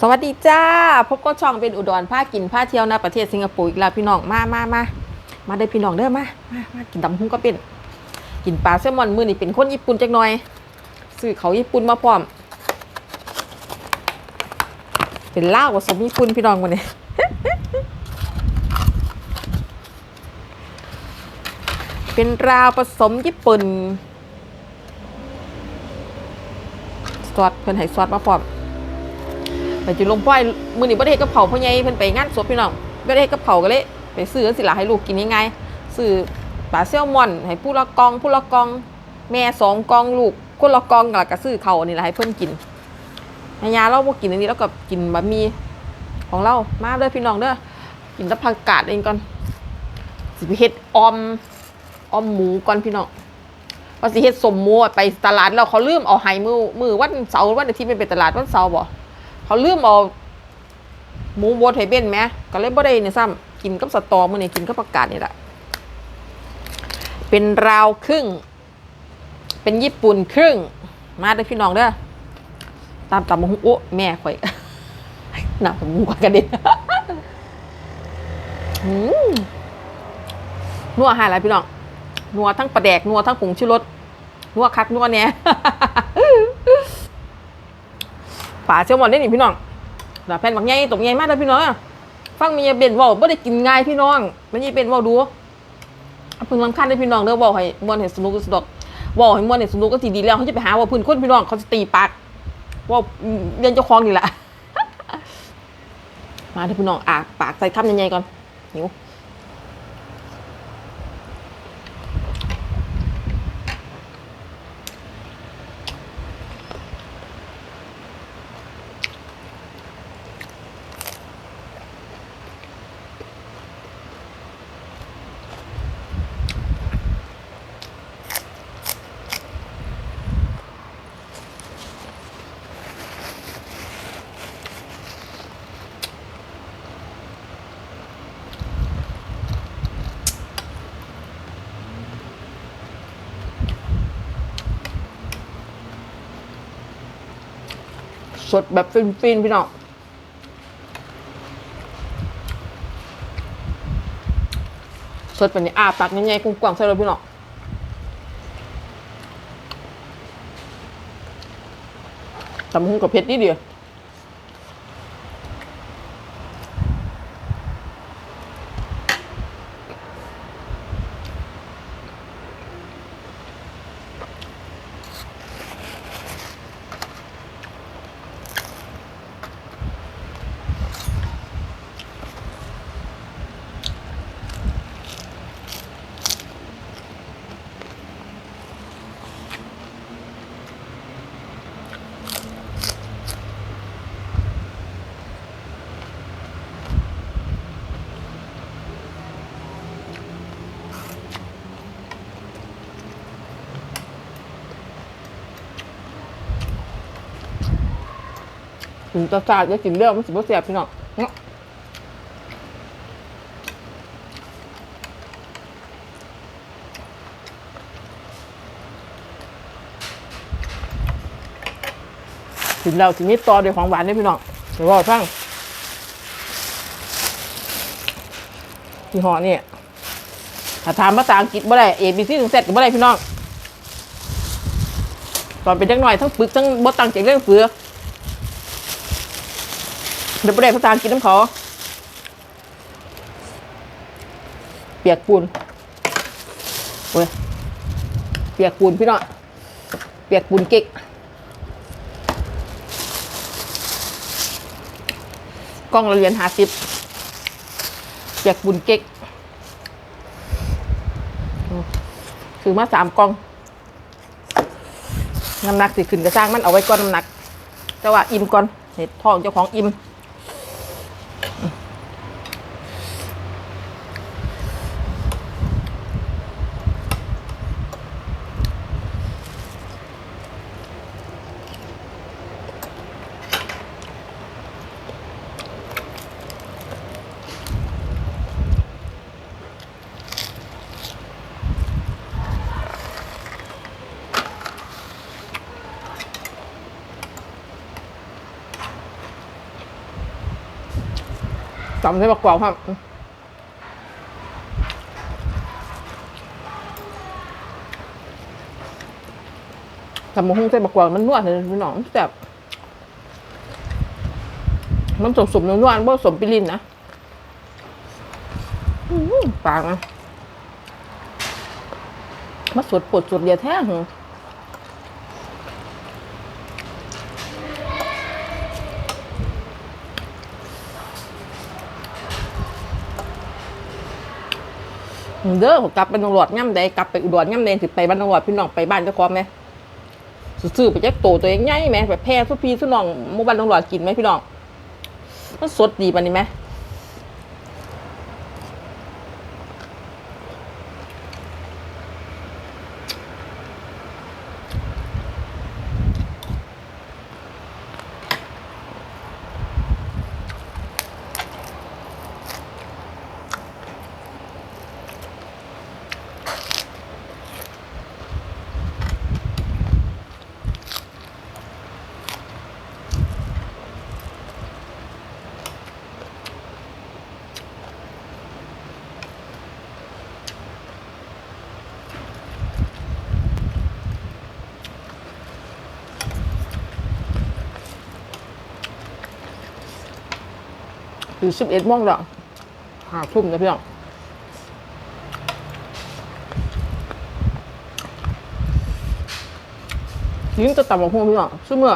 สวัสดีจ้า พบก็ช่องเป็นอุดรผ้ากินผ้าเที่ยวนะประเทศสิงคโปร์อีกแล้วพี่น้องมามามามาได้พี่น้องเด้อมามามากินตำหุ้งก็เป็น กินปลาแซลมอนมือนี่เป็นคนญี่ปุ่นจักหน่อยซื้อเขาญี่ปุ่นมาพร้อม เป็นล่าวผสมญี่ปุ่นพี่น้องวันนี้เป็นราวผสมญี่ปุ่นซอสเพิ่นให้ซอสมาพร้อม ไปจุดลงป้อยมือนี่บ่ได้เฮ็ดกับเผาพ่อใหญ่เพิ่นไปงานศพพี่น้องบ่ได้เฮ็ดกับเผาก็เลยไปซื้อสิล่ะให้ลูกกินง่ายๆซื้อปลาแซลมอน ให้ผู้ละกองผู้ละกอง แม่สองกองลูกคนละกองแล้วก็ซื้อเขานี่แหละให้เพิ่นกินแม่ยาเราบ่กินอันนี้แล้วก็กินบะหมี่ของเรามาเด้อพี่น้องเด้อกินตะผักกาดเองก่อนสิไปเฮ็ดออมออมหมูก่อนพี่น้องว่าสิเฮ็ดสมหมูไปตลาดแล้วเขาลืมเอาให้มือมือวันเสาร์วันอาทิตย์ไม่ไปตลาดวันเสาร์บ่ เขาลืมเอาหมูบดให้เบ้นไหมก็เลยบ่ได้เนี่ยซ้ำกินกับสตอมื้อนี้กินกับผักกาดนี่แหละเป็นราวครึ่ง เป็นญี่ปุ่นครึ่ง มาเด้อพี่น้องเด้อตามตามมาหุโอ้แม่ข่อยหนักมุงกว่ากระเด็นนัวหายอะไรพี่น้องนัวทั้งปลาแดกนัวทั้งผงชูรสนัวคักนัวเนี่ย ฝาเซลมอนได้นี่พี่น้องดาแผ่นบักใหญ่ตกใหญ่มากเลยพี่น้องอะฟังมีเบนว่าบ่ได้กินง่ายพี่น้องมันยี่เป็นเว่าดูพิ่งลำคันได้พี่น้องเด้อเว่าให้มวนให้สนุกสนุกเว่าให้มวนให้สนุกก็สิดีแล้วเขาจะไปหาว่าพื้นคนพี่น้องเขาจะตีปากว่าเรียนเจ้าของนี่แหละมาเด้อพี่น้องอะปากใส่คำใหญ่ๆก่อนหิว สดแบบฟินๆพี่น้องสดแบบนี้อาปากง่ายๆกว้างๆใส่เลยพี่น้องตำหุ้งกับเผ็ดนิดเดียว ถึงจะสาดจะกินเรื่องมันสิบเสียบพี่น้องเนาะถึงเราทีนี้ต่อด้วยของหวานเนี่พี่น้องเดี๋ยวว่าฟังที่ห่อนี่ยถ้าถามภาษาอังกฤษบ่ได้ A B C ถึง Z ก็บ่ได้พี่น้อง ตอนเป็นจังหน่อยทั้งปึกทั้งบ่ตั้งใจเรื่องเสือ เดี๋ยวไปเรียนภาษาอังกฤษน้ำขาเปียกปูนโอ้ย เปียกปูนพี่น้อง เปียกปูนเก๊กกล้องเราเรียนหาสิบเปียกปูนเก๊กซื้อมาสามกล่อง น้ำหนักสิขึ้นกระช่างมันเอาไว้ก้อนน้ำหนัก แต่ว่าอิ่มก่อนเห็ดทองเจ้าของอิ่ม จำใส่บักกวาวครับทำมะฮุ่งใส่บักกวาวมันนวดเลยพี่น้องแซ่บมันสมสมนวลๆบ่สมปิลินนะปากนะมาสดปวดสดเดียแท้หึ เด้อกลับไปตำรวจย่ำใดกลับไปอุดรย่ำใดสิไปบ้านตำรวจพี่น้องไปบ้านเจ้าของไหมซื้อไปแจ็คโตตัวเองง่ายไหมแบบแพ้สุพีสุน้องมู่บ้านตำรวจกินไหมพี่น้องมันสดดีปะนนี้ไหม คือสิบเอ็ดโมงแล้วห้าทุ่มนะพี่น้องยิ่งจะต่ำกว่าพวกพี่น้องซึ่งเมื่อ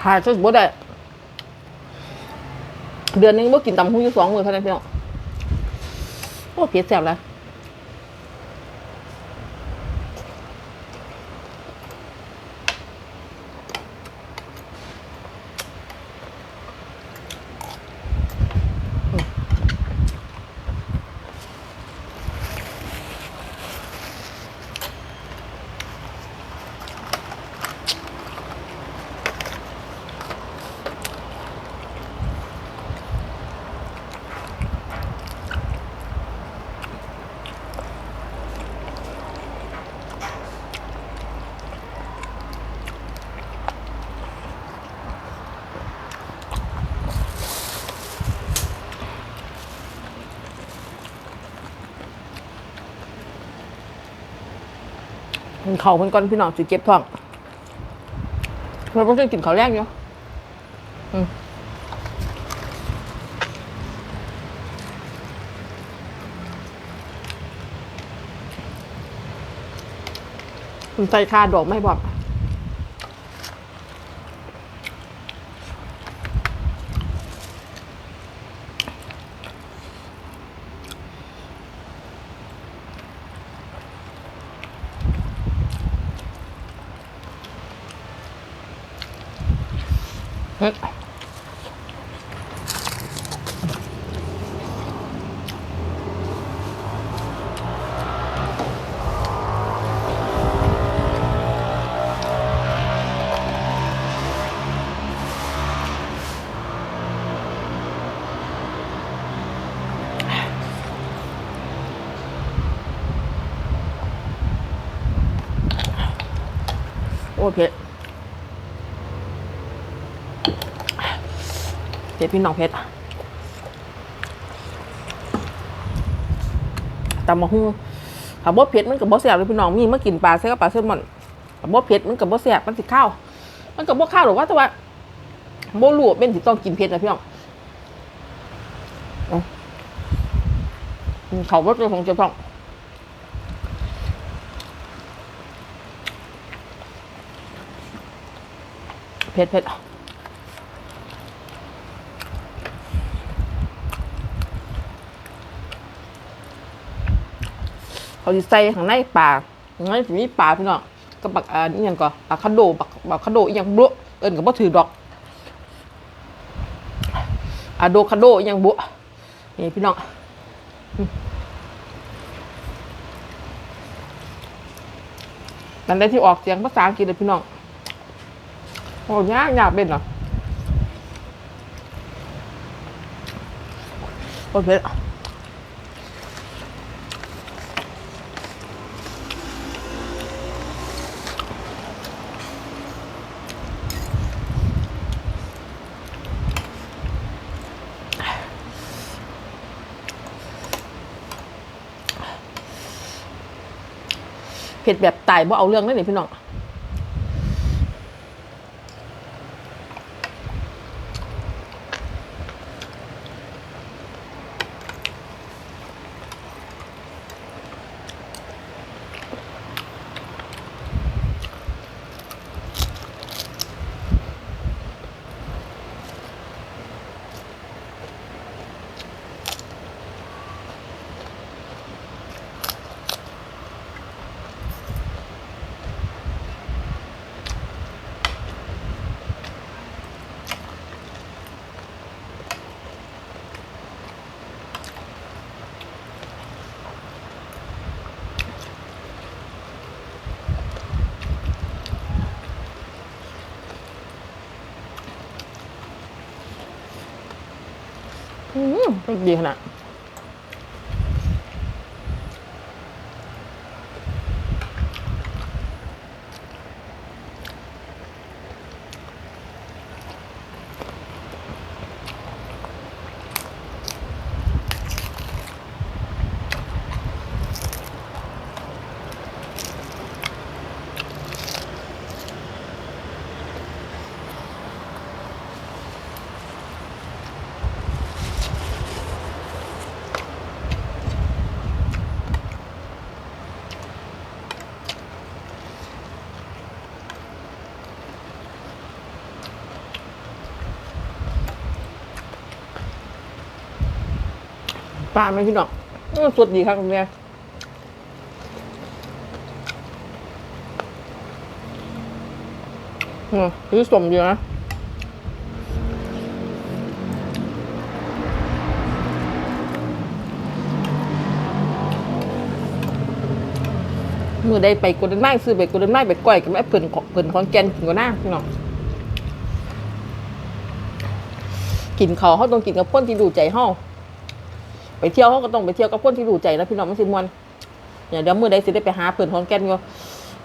ขายจะบ่ได้ เดือนนึงบ่กินตำหุ้งอยู่สองมือเท่านั้นพี่น้องโอ้เผ็ดแสบเลย กินเขาวมันก่อนพี่น้องสิเก็บท้องเราต้องกินเขาแรกเนาะอืมใส่คาดอกไม่บอก อเคเผ็ดพี่น้องเผ็ดตำมะฮุ่งถ้าบ่เผ็ดมันกับบ่แซ่บเลยพี่น้องมีเมากินปลาใส่กับปลาแซลมอนถ้าบ่เผ็ดมันกับบ่แซ่บมันสิข้าวมันกับบ่ข้าวหรอกว่าแต่ว่าบ่รู้ว่าเป็นสิต้องกินเผ็ดนะพี่น้องเอาเขาบ่เจอของเจ้าพ่อง ผ็ดเผ็ดเขาใส่ข้างในปลาข้างในมีปลาพี่น้องกับบักอ่านี่ยังก็บักคาโดบักบักคาโดอีหยังบุเอิ้นก็บ่ถือดอกอะโดคาโดอีหยังบุนี่พี่น้องนั่นได้ที่ออกเสียงภาษาอังกฤษเลยพี่น้อง โหยากอยากเป็นเหรอโอเคเผ็ดแบบไตายบ่เอาเรื่องนั่นนี่พี่น้อง อืมดีขนาด ลาไหมพี่น้องอื้อสดดีครับคุณแม่อืมคือสมดีนะมือได้ไปกดดันไม้ซื้อไปกดดันไม้ไปก้อยกับแม่เพิ่นของเพิ่นของแกนกินก็น่าพี่น้องกินเขาเขาต้องกินกับคนที่ดูใจเฮา ไปเที่ยวเขาก็ต้องไปเที่ยวกับคนที่ดูใจนะพี่น้องมันสิมวนอย่าเดี๋ยวมื้อใดสิได้ไปหาเพิ่นฮอนแก่นก็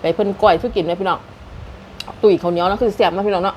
ไปเพิ่นก้อยสู้กินนะพี่น้องตุ๋ยข้าวเหนียวนะคือแซ่บนะพี่น้องเนาะ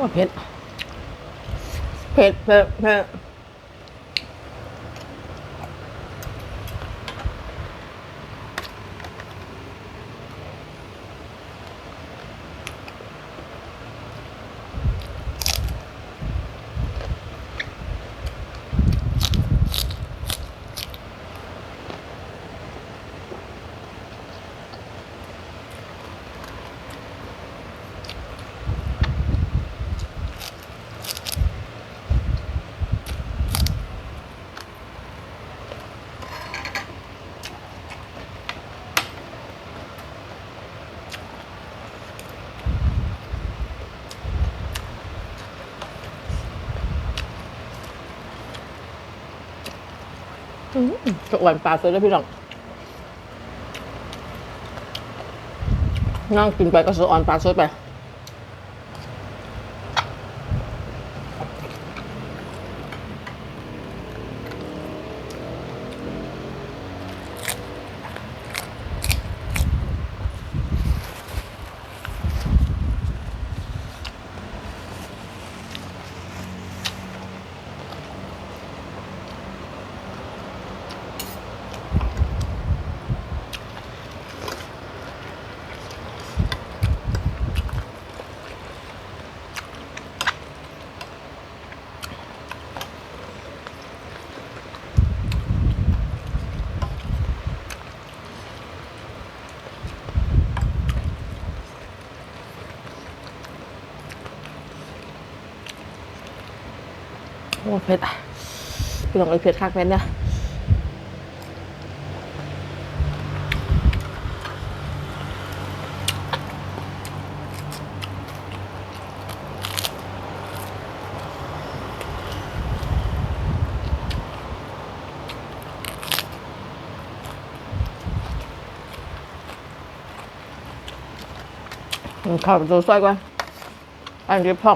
ว่าเผ็ดเผ็ดเผ็ดเผ็ด อื้อหือจะอวนปลาสดแล้วพี่น้องนั่งกินไปก็สะอ่อนปลาสดไป โอ้เผ็ดพี่น้องไอ้เผ็ดคักแม่ดเนี่ยข้าวตัวซอยกว่านอันนี้พ่อ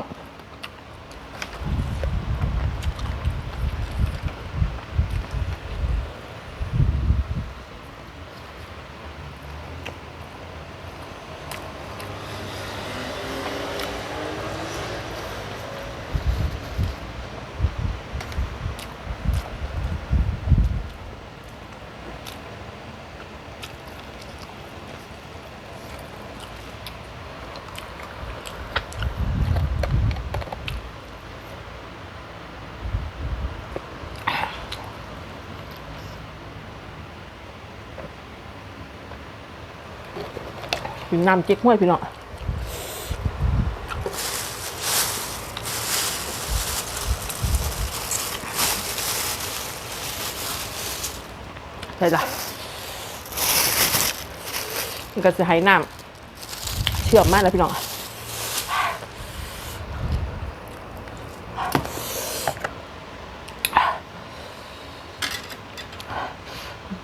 กินน้ำเจ๊กห้วยพี่น้องใช่จ้ะมันก็จะให้น้ำเชื่อมมากเลยพี่น้อง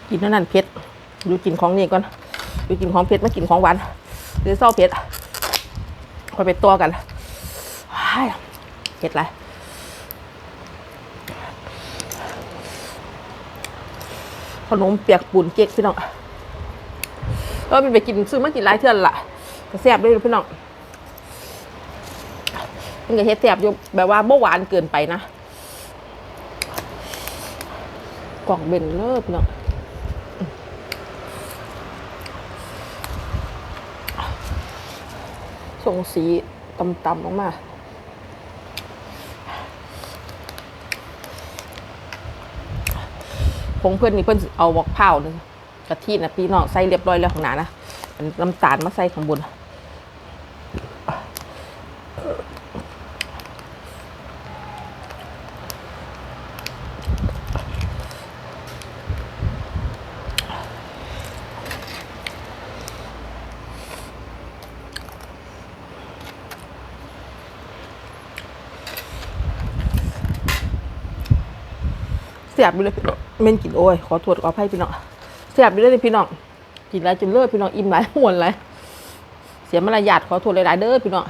กินนั่นนั่นเผ็ดดูกินของนี่ก่อน ไปกินของเผ็ดมากินของหวานหรือเศร้าเผ็ดคอยไปตัวกันเผ็ดไรขนมเปียกปูนเก๊กพี่น้องเออมันไปกินซื้อมากินหลายเทื่อนละก็แซ่บด้วยพี่น้องมันก็เฮ็ดแซ่บอยู่แบบว่าบ่หวานเกินไปนะกล่องเบนเลิศพี่น้อง ส่งสีต่ำๆออกมาผงเพื่อนนี่เพื่อนเอาบอกเผาหนึงกะทินะพี่น้องใส่เรียบร้อยแล้วของหนานะนน้ำตาลมาใส่ข้างบน เสียบไปเลยพี่น้องเม่นกินโอ้ยขอโทษขออภัยพี่น้องเสียบไปเลยพี่น้องกินแล้วจนเลิศพี่น้องอิ่มหลายหวนเลยเสียมารยาทขอโทษหลายๆเด้อพี่น้อง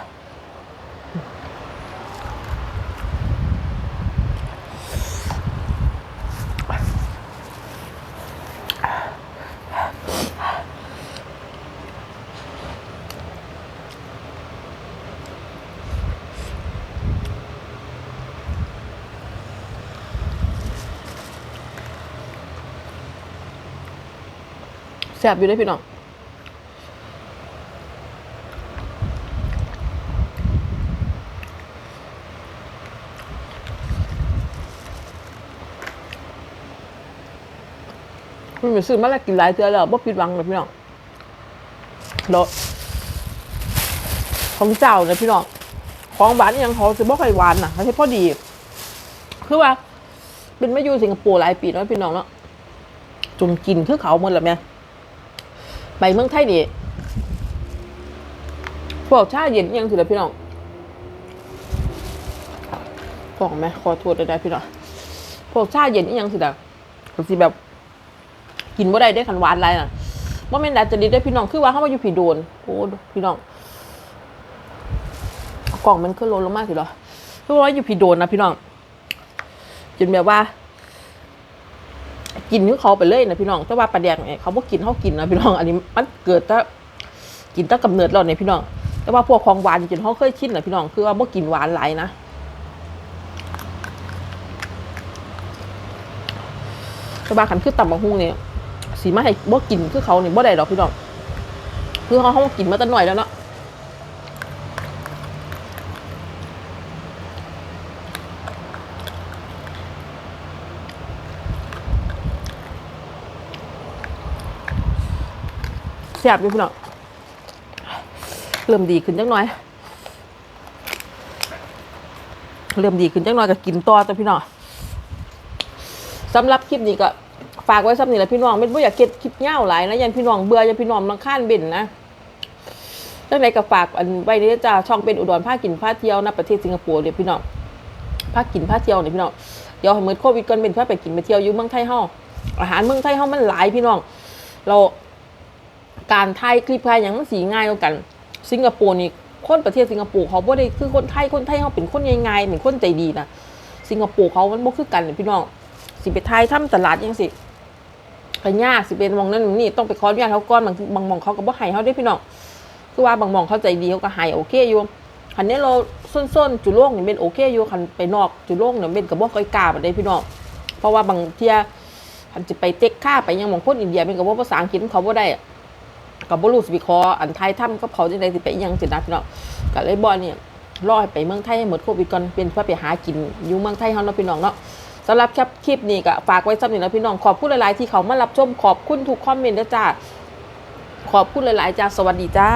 ซ่บอยู่ได้พี่น้องมันมีซื้อมาแล้วกินหลายเทื่อแล้วบ่ผิดหวังเลยพี่น้องแล้วของเจ้าเนี่ยพี่น้องของหวานอหยังเขาจะบ่ค่อยหวานน่ะเขาใช้พอดี คือว่า เป็นมาอยู่สิงคโปร์หลายปีแล้วพี่น้องเนาะจมกินคือเขาหมดแล้วแม่ ไปเมืองไทยนี่พวกชาเย็นยังสิละพี่น้องบอกไหมขอโทษได้พี่น้องพวกชาเย็นยังสิละก็สิแบบ กินบ่ได้ได้ขันหวานอะไรน่ะว่าแม่นดัดจะดีได้พี่น้องคือว่าเขามาอยู่ผีโดนโอ้พี่น้องกล่องมันขึ้นลงลงมากสิเหรอคือว่าอยู่ผีโดนนะพี่น้องจนแบบว่า กินของเขาไปเลยนะพี่น้องแต่ว่าปลาแดกเนี่ยเขาบอกกินเขากินนะพี่น้องอันนี้มันเกิดถ้ากินตั้งกำเนิดเราเนี่ยพี่น้อง แต่ว่าพวกของหวานจริงๆเขาเคยชินนะพี่น้องคือว่าบ่กินหวานหลายนะแต่ว่าขันคือตับบักฮุ่งเนี่ยสีมาให้บ่กินคือเขาเนี่ยบ่ได้ดอกพี่น้องคือเขาเขากินมาตั้งหน่อยแล้วเนาะ แซ่บอยู่พี่น้องเริ่มดีขึ้นจังหน่อย เริ่มดีขึ้นจังหน่อยก็กินต่อตัวพี่น้องสำหรับคลิปนี้ก็ฝากไว้สำนี้แหละพี่น้องไม่บ่อยากเก็บคลิปเงาหลายนะยันพี่น้องเบื่อยันพี่น้องมังค่านเบ็นนะจังไรก็ฝากอันไว้นี้จะช่องเป็นอุดรภาคกินภาคเที่ยวนะประเทศสิงคโปร์เนี่ยพี่น้องภาคกินภาคเที่ยวเนี่ยพี่น้องเดี๋ยวให้มือโควิดก่อนเป็นภาคไปกินไปเที่ยวอยู่เมืองไทยเฮาอาหารเมืองไทยเฮามันหลายพี่น้อง เรา การถ่ายคลิปถ่ายอย่างมันสีง่ายกว่ากัน สิงคโปร์นี่คนประเทศสิงคโปร์เขาบ่ได้คือคนไทยคนไทยเขาเป็นคนง่ายๆเป็นคนใจดีนะสิงคโปร์เขามันบ่คือกันพี่น้องสิไปไทยทำตลาดยังสิก็ยากสิเป็นมองนั้นนี่ต้องไปขออนุญาตเขาก่อนบางบางมองเขาก็บ่ให้เขาได้พี่น้องคือว่าบางมองเขาใจดีเขาก็ให้โอเคอยู่คันนี้เราส้นๆจุโล่งเนี่ยเป็นโอเคอยู่คันไปนอกจุโล่งเนี่ยเป็นก็บ่ค่อยกล้าปานใดพี่น้องเพราะว่าบางเที่ยคันจะไปเต็กค่าไปยังมองคนอินเดียเป็นก็บ่ภาษาอังกฤษเขาบ่ได้ กับบรูสวิคออันไทยถ้ำก็เผาจังไดสิไปยังสินะพี่น้องก็เลยบอเนี่ยรอให้ไปเมืองไทยให้หมดโควิดก่อนเป็นเพื่อไปหากินอยู่เมืองไทยเฮาเนาะพี่น้องเนาะสำหรับแคปคลิปนี้ก็ฝากไว้สำหรับนี้นะพี่น้องขอบคุณหลายๆที่เขามารับชมขอบคุณทุกคอมเมนต์นะจ้าขอบคุณหลายๆจ้าสวัสดีจ้า